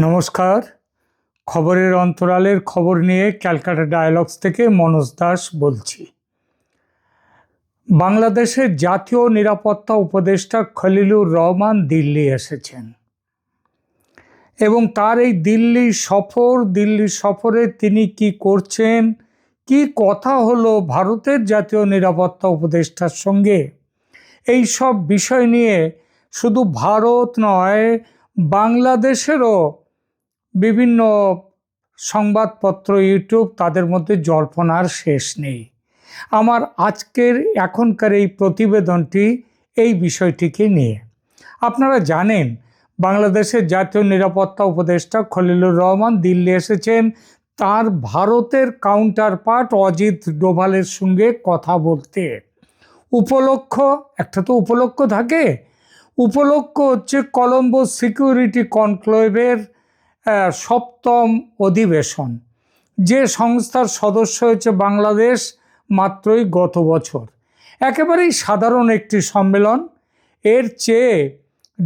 নমস্কার। খবরের অন্তরালের খবর নিয়ে ক্যালকাটা ডায়ালগস থেকে মনোজ দাস বলছি। বাংলাদেশের জাতীয় নিরাপত্তা উপদেষ্টা খলিলুর রহমান দিল্লি এসেছেন। এবং তার এই দিল্লি সফর, দিল্লি সফরে তিনি কি করছেন, কি কথা হলো ভারতের জাতীয় নিরাপত্তা উপদেষ্টার সঙ্গে, এই সব বিষয় নিয়ে শুধু ভারত নয়, বাংলাদেশেরও বিভিন্ন সংবাদপত্র, ইউটিউব তাদের মধ্যে জল্পনার শেষ নেই। আমার আজকের এখনকার এই প্রতিবেদনটি এই বিষয়টিকে নিয়ে। আপনারা জানেন, বাংলাদেশের জাতীয় নিরাপত্তা উপদেষ্টা খলিলুর রহমান দিল্লি এসেছেন। তার ভারতের কাউন্টার পার্ট অজিত ডোভালের সঙ্গে কথা বলতে। উপলক্ষ, একটা তো উপলক্ষ থাকে। উপলক্ষ হচ্ছে কলম্বো সিকিউরিটি কনক্লেভের সপ্তম অধিবেশন। যে সংস্থার সদস্য হয়েছে বাংলাদেশ মাত্রই গত বছর। একেবারেই সাধারণ একটি সম্মেলন। এর চেয়ে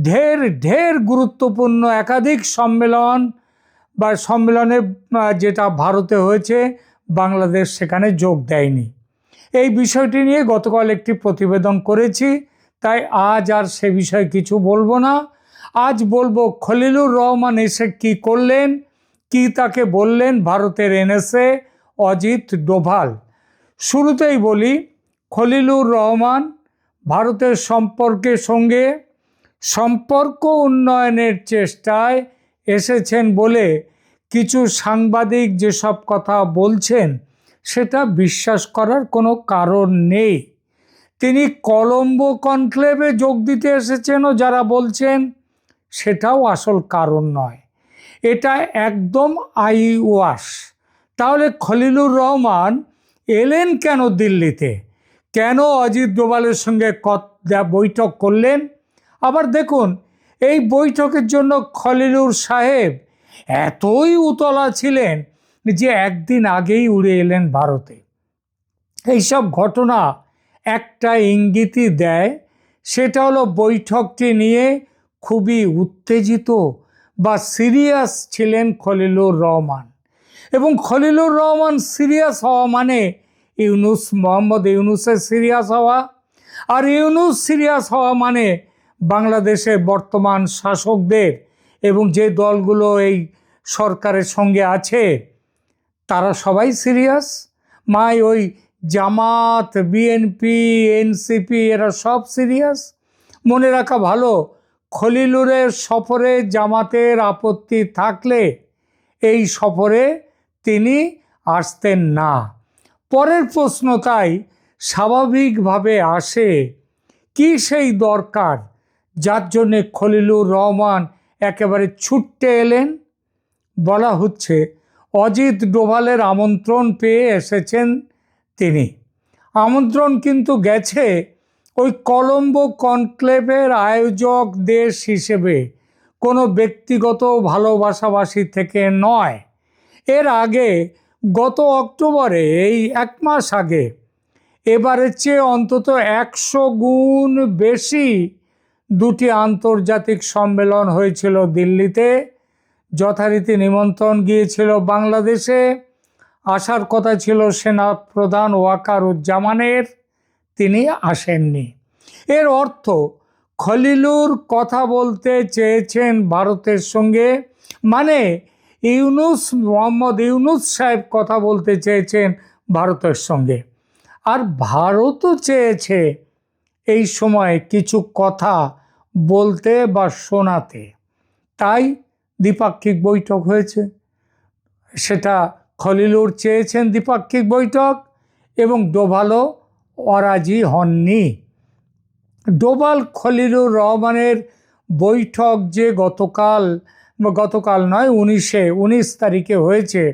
ঢের ঢের গুরুত্বপূর্ণ একাধিক সম্মেলন বা সম্মেলনে যেটা ভারতে হয়েছে, বাংলাদেশ সেখানে যোগ দেয়নি। এই বিষয়টি নিয়ে গতকাল একটি প্রতিবেদন করেছি। তাই আজ আর সে বিষয়ে কিছু বলব না। আজ বলব খলিলুর রহমান এসে কি করলেন? কি তাকে বললেন ভারতের এনএসএ? অজিত ডোভাল। শুরুতেই বলি, খলিলুর রহমান ভারতের সম্পর্কের সঙ্গে সম্পর্ক উন্নয়নের চেষ্টায় এসেছেন বলে কিছু সাংবাদিক যেসব কথা বলছেন, সেটা বিশ্বাস করার কোনো কারণ নেই। তিনি কলম্বো কনক্লেভে যোগ দিতে এসেছেনও যারা বলছেন। সেটাও আসল কারণ নয়। এটা একদম আই ওয়াশ তাহলে খলিলুর রহমান এলেন কেন দিল্লিতে? কেন অজিত ডোভালের সঙ্গে বৈঠক করলেন? আবার দেখুন, এই বৈঠকের জন্য খলিলুর সাহেব এতই উতলা ছিলেন যে একদিন আগেই উড়ে এলেন ভারতে। এইসব ঘটনা একটা ইঙ্গিতই দেয়, সেটা হলো বৈঠকটি নিয়ে খুবই উত্তেজিত বা সিরিয়াস ছিলেন খলিলুর রহমান। এবং খলিলুর রহমান সিরিয়াস হওয়া মানে ইউনুস, মোহাম্মদ ইউনুসের সিরিয়াস হওয়া। আর ইউনুস সিরিয়াস হওয়া মানে বাংলাদেশের বর্তমান শাসকদের এবং যে দলগুলো এই সরকারের সঙ্গে আছে, তারা সবাই সিরিয়াস। মাই ওই জামাত, বিএনপি, এনসিপি, এরা সব সিরিয়াস। মনে রাখা ভালো খলিলুরের সফরে জামাতের আপত্তি থাকলে এই সফরে তিনি আসতেন না। পরের প্রশ্ন তাই স্বাভাবিকভাবে আসে, কি সেই দরকার যার জন্যে খলিলুর রহমান একেবারে ছুটতে এলেন? বলা হচ্ছে, অজিত ডোভালের আমন্ত্রণ পেয়ে এসেছেন তিনি। আমন্ত্রণ কিন্তু গেছে ওই কলম্বো কনক্লেভের আয়োজক দেশ হিসেবে কোনো ব্যক্তিগত ভালোবাসাবাসী থেকে নয়। এর আগে গত অক্টোবরে, এই এক মাস আগে এবারের চেয়ে অন্তত একশো গুণ বেশি দুটি আন্তর্জাতিক সম্মেলন হয়েছিল দিল্লিতে। যথারীতি নিমন্ত্রণ গিয়েছিল বাংলাদেশে। আসার কথা ছিল সেনা প্রধান ওয়াকারুজ্জামানের। তিনি আসেননি। এর অর্থ, খলিলুর কথা বলতে চেয়েছেন ভারতের সঙ্গে মানে ইউনুস, মোহাম্মদ ইউনুস সাহেব কথা বলতে চেয়েছেন ভারতের সঙ্গে। আর ভারতও চেয়েছে এই সময় কিছু কথা বলতে বা শোনাতে। তাই দ্বিপাক্ষিক বৈঠক হয়েছে। সেটা খলিলুর চেয়েছেন দ্বিপাক্ষিক বৈঠক এবং ডোভালও অরাজি হননি। ডোবাল খলিলুর রহমানের বৈঠক যে গতকাল গতকাল নয়, উনিশে, উনিশ তারিখে হয়েছে,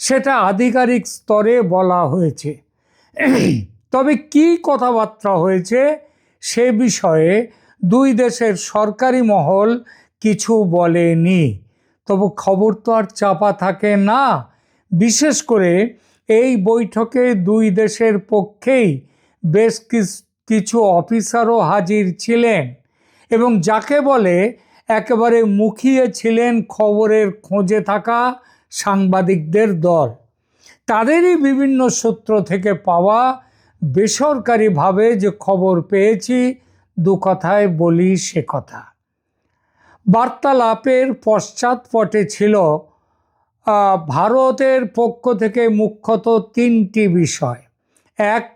সেটা আধিকারিক স্তরে বলা হয়েছে। তবে কি কথাবার্তা হয়েছে সে বিষয়ে দুই দেশের সরকারি মহল কিছু বলেনি। তবু খবর তো আর চাপা থাকে না। বিশেষ করে এই বৈঠকে দুই দেশের পক্ষেই বেশ কিছু অফিসারও হাজির ছিলেন এবং যাকে বলে একেবারে মুখিয়ে ছিলেন খবরের খোঁজে থাকা সাংবাদিকদের দল। তাদেরই বিভিন্ন সূত্র থেকে পাওয়া বেসরকারিভাবে যে খবর পেয়েছি, দু কথায় বলি সে কথা। বার্তালাপের পশ্চাৎপটে ছিল ভারতের পক্ষ থেকে মুখ্যত তিনটি বিষয়। এক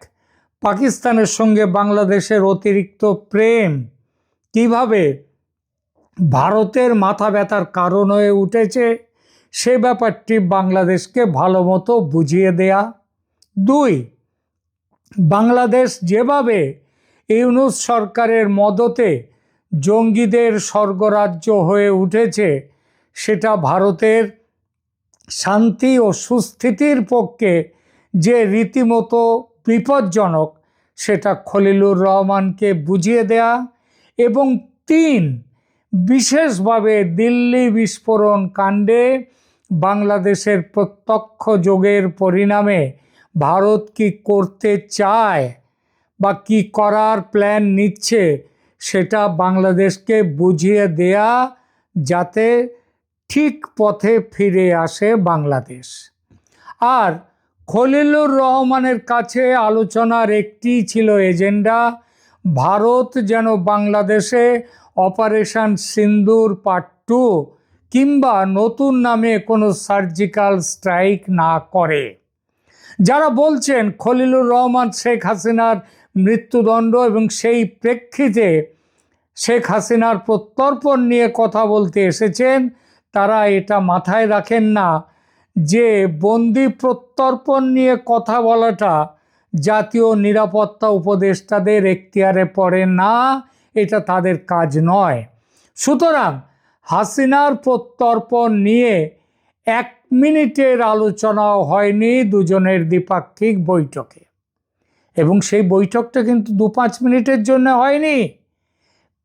পাকিস্তানের সঙ্গে বাংলাদেশের অতিরিক্ত প্রেম। কীভাবে ভারতের মাথা ব্যথার কারণ হয়ে উঠেছে, সে ব্যাপারটি বাংলাদেশকে ভালো মতো বুঝিয়ে দেয়া। দুই, বাংলাদেশ যেভাবে ইউনুস সরকারের মদতে জঙ্গিদের স্বর্গরাজ্য হয়ে উঠেছে, সেটা ভারতের শান্তি ও সুস্থিতির পক্ষে যে রীতিমতো বিপজ্জনক। সেটা খলিলুর রহমানকে বুঝিয়ে দেয়া এবং তিন, বিশেষভাবে দিল্লি বিস্ফোরণ কাণ্ডে বাংলাদেশের প্রত্যক্ষ যোগের পরিণামে ভারত কি করতে চায় বা কি করার প্ল্যান নিচ্ছে সেটা বাংলাদেশকে বুঝিয়ে দেয়া যাতে ঠিক পথে ফিরে আসে বাংলাদেশ। আর খলিলুর রহমানের কাছে আলোচনার একটি ছিল এজেন্ডা। ভারত যেন বাংলাদেশে অপারেশন সিন্দুর পার্ট টু কিংবা নতুন নামে কোনো সার্জিক্যাল স্ট্রাইক না করে। যারা বলছেন খলিলুর রহমান শেখ হাসিনার মৃত্যুদণ্ড এবং সেই প্রেক্ষিতে শেখ হাসিনার প্রত্যর্পণ নিয়ে কথা বলতে এসেছেন, তারা এটা মাথায় রাখেন না। যে বন্দি প্রত্যর্পণ নিয়ে কথা বলাটা জাতীয় নিরাপত্তা উপদেষ্টাদের এখতিয়ারে পড়ে না, এটা তাদের কাজ নয়। সুতরাং হাসিনার প্রত্যর্পণ নিয়ে এক মিনিটের আলোচনাও হয়নি দুজনের দ্বিপাক্ষিক বৈঠকে। এবং সেই বৈঠকটা কিন্তু দু পাঁচ মিনিটের জন্য হয়নি।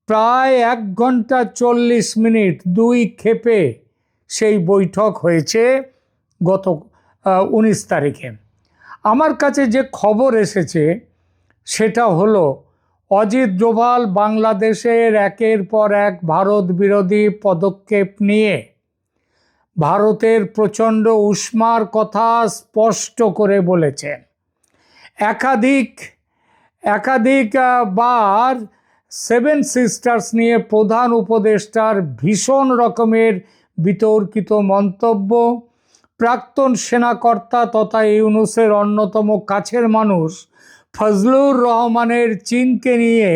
প্রায় এক ঘণ্টা চল্লিশ মিনিট দুই ক্ষেপে সেই বৈঠক হয়েছে। গত উনিশ তারিখে। আমার কাছে যে খবর এসেছে, সেটা হলো, অজিত ডোভাল বাংলাদেশের একের পর এক ভারত বিরোধী পদক্ষেপ নিয়ে, ভারতের প্রচণ্ড উষ্মার কথা স্পষ্ট করে বলেছেন একাধিক একাধিক বার সেভেন সিস্টার্স নিয়ে প্রধান উপদেষ্টার ভীষণ রকমের বিতর্কিত মন্তব্য প্রাক্তন সেনাকর্তা তথা ইউনুসের অন্যতম কাছের মানুষ ফজলুর রহমানের চীনকে নিয়ে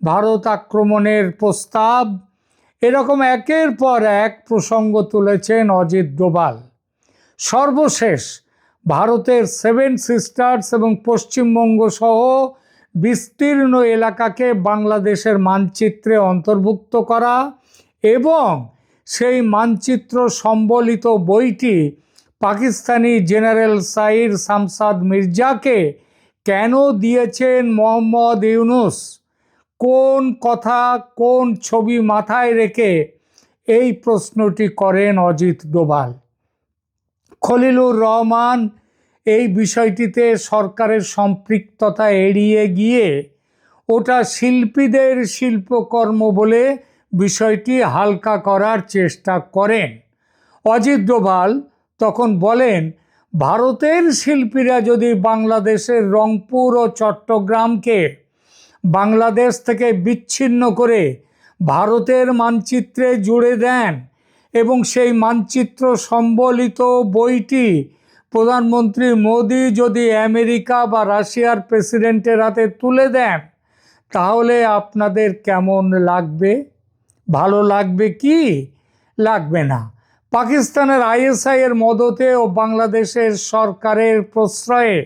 ভারত আক্রমণের প্রস্তাব। এরকম একের পর এক প্রসঙ্গ তুলেছেন অজিত ডোভাল। সর্বশেষ ভারতের সেভেন সিস্টার্স এবং পশ্চিমবঙ্গ সহ বিস্তীর্ণ এলাকাকে বাংলাদেশের মানচিত্রে অন্তর্ভুক্ত করা এবং সেই মানচিত্র সম্বলিত বইটি পাকিস্তানি জেনারেল সাইর শামসাদ মির্জাকে কেন দিয়েছেন মোহাম্মদ ইউনুস? কোন কথা, কোন ছবি মাথায় রেখে এই প্রশ্নটি করেন অজিত ডোভাল? খলিলুর রহমান, এই বিষয়টিতে সরকারের সম্পৃক্ততা এড়িয়ে গিয়ে ওটা শিল্পীদের শিল্পকর্ম বলে বিষয়টি হালকা করার চেষ্টা করেন। অজিত ডোভাল তখন বলেন, ভারতের শিল্পীরা যদি বাংলাদেশের রংপুর ও চট্টগ্রামকে বাংলাদেশ থেকে বিচ্ছিন্ন করে ভারতের মানচিত্রে জুড়ে দেন এবং সেই মানচিত্র সম্বলিত বইটি প্রধানমন্ত্রী মোদি যদি আমেরিকা বা রাশিয়ার প্রেসিডেন্টের হাতে তুলে দেন, তাহলে আপনাদের কেমন লাগবে? ভালো লাগবে কি? লাগবে না। পাকিস্তানের আইএসআই এর মদতে ও বাংলাদেশের সরকারের প্রশ্রয়ে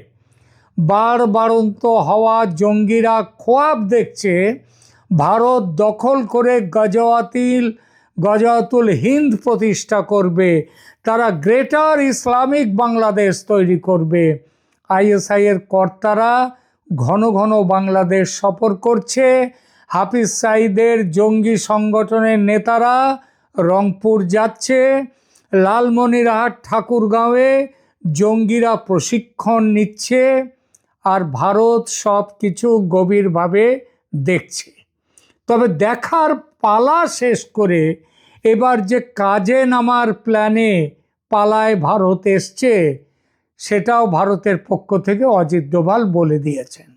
বারবারন্ত হওয়া জঙ্গিরা খোয়াব দেখছে, ভারত দখল করে গজওয়াতিল, গজওয়াতুল হিন্দ প্রতিষ্ঠা করবে, তারা গ্রেটার ইসলামিক বাংলাদেশ তৈরি করবে। আইএসআই এর কর্তারা ঘন ঘন বাংলাদেশ সফর করছে। হাফিজ সাইদের জঙ্গি সংগঠনের নেতারা রংপুর যাচ্ছে। লালমনিরহাট ঠাকুরগাঁওয়ে জঙ্গিরা প্রশিক্ষণ নিচ্ছে আর ভারত সব কিছু গভীরভাবে দেখছে। তবে দেখার পালা শেষ করে এবার যে কাজে নামার প্ল্যানে পালায় ভারত এসছে, সেটাও ভারতের পক্ষ থেকে অজিত ডোভাল বলে দিয়েছেন।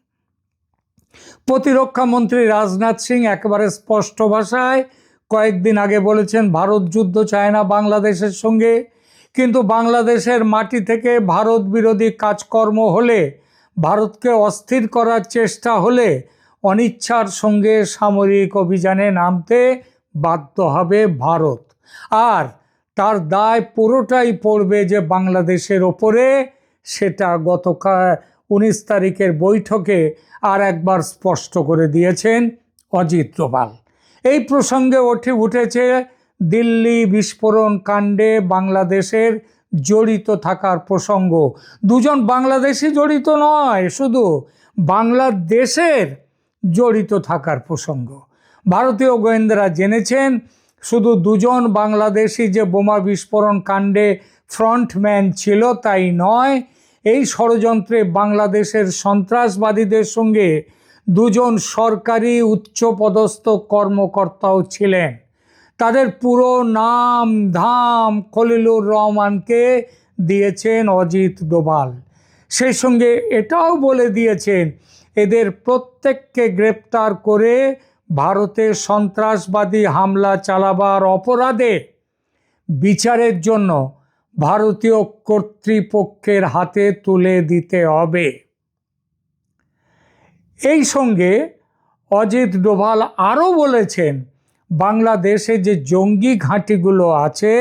প্রতিরক্ষা মন্ত্রী রাজনাথ সিং একেবারে স্পষ্ট ভাষায় কয়েকদিন আগে বলেছেন, ভারত যুদ্ধ চায় না বাংলাদেশের সঙ্গে। কিন্তু বাংলাদেশের মাটি থেকে ভারত বিরোধী কাজকর্ম হলে, ভারতকে অস্থির করার চেষ্টা হলে অনিচ্ছার সঙ্গে সামরিক অভিযানে নামতে বাধ্য হবে ভারত। আর তার দায় পুরোটাই পড়বে যে বাংলাদেশের ওপরে, সেটা গতকাল উনিশ তারিখের বৈঠকে আর একবার স্পষ্ট করে দিয়েছেন অজিত ডোভাল এই প্রসঙ্গে ওঠে উঠেছে দিল্লি বিস্ফোরণ কাণ্ডে বাংলাদেশের জড়িত থাকার প্রসঙ্গ। দুজন বাংলাদেশি জড়িত নয়, শুধু বাংলাদেশের জড়িত থাকার প্রসঙ্গ। ভারতীয় গোয়েন্দারা জেনেছেন, শুধু দুজন বাংলাদেশি যে বোমা বিস্ফোরণ কাণ্ডে ফ্রন্টম্যান ছিল তাই নয়, এই ষড়যন্ত্রে বাংলাদেশের সন্ত্রাসবাদীদের সঙ্গে দুজন সরকারি উচ্চপদস্থ কর্মকর্তাও ছিলেন। তাদের পুরো নাম ধাম খলিলুর রহমানকে দিয়েছেন অজিত ডোভাল। সেই সঙ্গে এটাও বলে দিয়েছেন, এদের প্রত্যেককে গ্রেপ্তার করে ভারতে সন্ত্রাসবাদী হামলা চালাবার অপরাধে বিচারের জন্য ভারতীয় কর্তৃপক্ষের হাতে তুলে দিতে হবে। এই সঙ্গে অজিত ডোভাল আরও বলেছেন, বাংলাদেশে যে জঙ্গি ঘাঁটিগুলো আছে,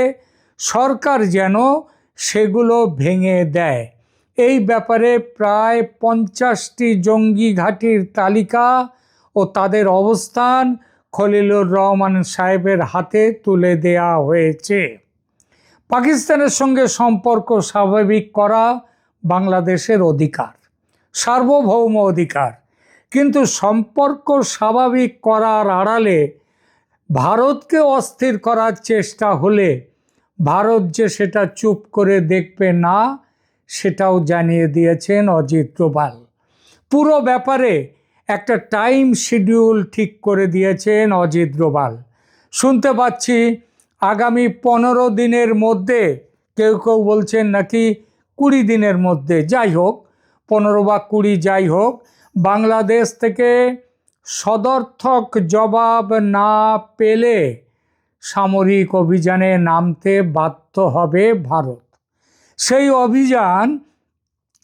সরকার যেন সেগুলো ভেঙে দেয়। এই ব্যাপারে প্রায় পঞ্চাশটি জঙ্গি ঘাঁটির তালিকা ও তাদের অবস্থান খলিলুর রহমান সাহেবের হাতে তুলে দেয়া হয়েছে। পাকিস্তানের সঙ্গে সম্পর্ক স্বাভাবিক করা বাংলাদেশের অধিকার, সার্বভৌম অধিকার। কিন্তু সম্পর্ক স্বাভাবিক করার আড়ালে ভারতকে অস্থির করার চেষ্টা হলে ভারত যে সেটা চুপ করে দেখবে না, সেটাও জানিয়ে দিয়েছেন অজিত ডোভাল। পুরো ব্যাপারে একটা টাইম শিডিউল ঠিক করে দিয়েছেন অজিত ডোভাল। শুনতে পাচ্ছি আগামী পনেরো দিনের মধ্যে, কেউ কেউ বলছেন নাকি কুড়ি দিনের মধ্যে। যাই হোক, পনেরো বা কুড়ি যাই হোক বাংলাদেশ থেকে সদর্থক জবাব না পেলে সামরিক অভিযানে নামতে বাধ্য হবে ভারত। সেই অভিযান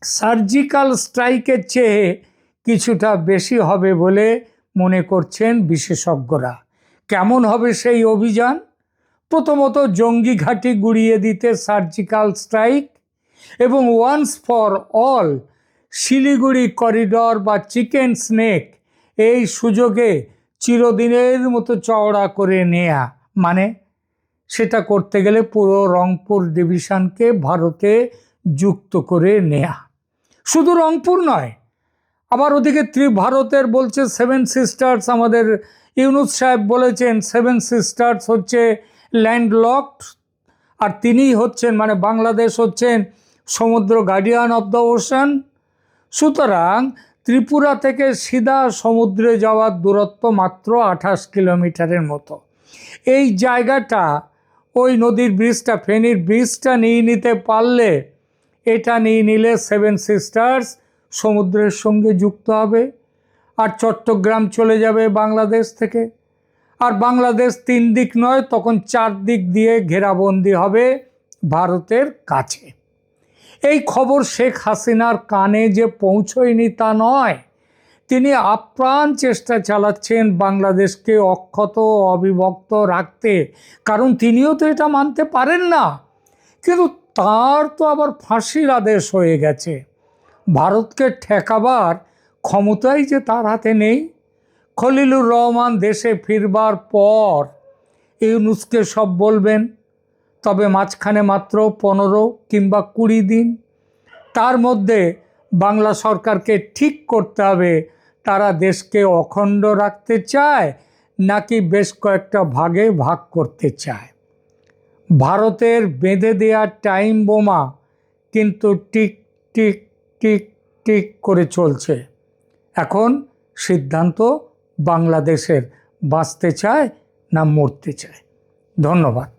সার্জিক্যাল স্ট্রাইকের চেয়ে কিছুটা বেশি হবে বলে মনে করছেন বিশেষজ্ঞরা। কেমন হবে সেই অভিযান? প্রথমত জঙ্গি ঘাঁটি গুড়িয়ে দিতে সার্জিক্যাল স্ট্রাইক এবং once for all Siliguri corridor বা চিকেন স্নেক এই সুযোগে চিরদিনের মতো চওড়া করে নেয়া। মানে সেটা করতে গেলে পুরো রংপুর ডিভিশনকে ভারতে যুক্ত করে নেয়া। শুধু রংপুর নয়, আবার ওদিকে ত্রি ভারতের বলছে সেভেন সিস্টার্স, আমাদের ইউনুস সাহেব বলেছেন সেভেন সিস্টার্স হচ্ছে ল্যান্ডলকড আর তিনিই হচ্ছেন মানে বাংলাদেশ হচ্ছেন সমুদ্র গার্ডিয়ান অফ দ্য ওশান। সুতরাং ত্রিপুরা থেকে সিধা সমুদ্রে যাওয়ার দূরত্ব মাত্র আঠাশ কিলোমিটারের মতো। এই জায়গাটা, ওই নদীর ব্রিজটা, ফেনীর ব্রিজটা নিয়ে নিতে পারলে এটা নিয়ে নিলে সেভেন সিস্টার্স সমুদ্রের সঙ্গে যুক্ত হবে আর চট্টগ্রাম চলে যাবে বাংলাদেশ থেকে। আর বাংলাদেশ তিন দিক নয়, তখন চার দিক দিয়ে ঘেরাবন্দি হবে ভারতের কাছে। এই খবর শেখ হাসিনার কানে যে পৌঁছয়নি তা নয়। তিনি আপ্রাণ চেষ্টা চালাচ্ছেন বাংলাদেশকে অক্ষত অবিভক্ত রাখতে। কারণ তিনিও তো এটা মানতে পারেন না। কিন্তু তার তো আবার ফাঁসির আদেশ হয়ে গেছে। ভারতকে ঠেকাবার ক্ষমতাই যে তার হাতে নেই। খলিলুর রহমান দেশে ফিরবার পর ইউনুসকে সব বলবেন তবে মাঝখানে মাত্র পনেরো কিংবা কুড়ি দিন। তার মধ্যে বাংলা সরকারকে ঠিক করতে হবে, তারা দেশকে অখণ্ড রাখতে চায় নাকি বেশ কয়েকটা ভাগে ভাগ করতে চায়। ভারতের বেঁধে দেওয়া টাইম বোমা কিন্তু টিক টিক টিক টিক করে চলছে। এখন সিদ্ধান্ত বাংলাদেশের, বাঁচতে চায় না মরতে চায়। ধন্যবাদ।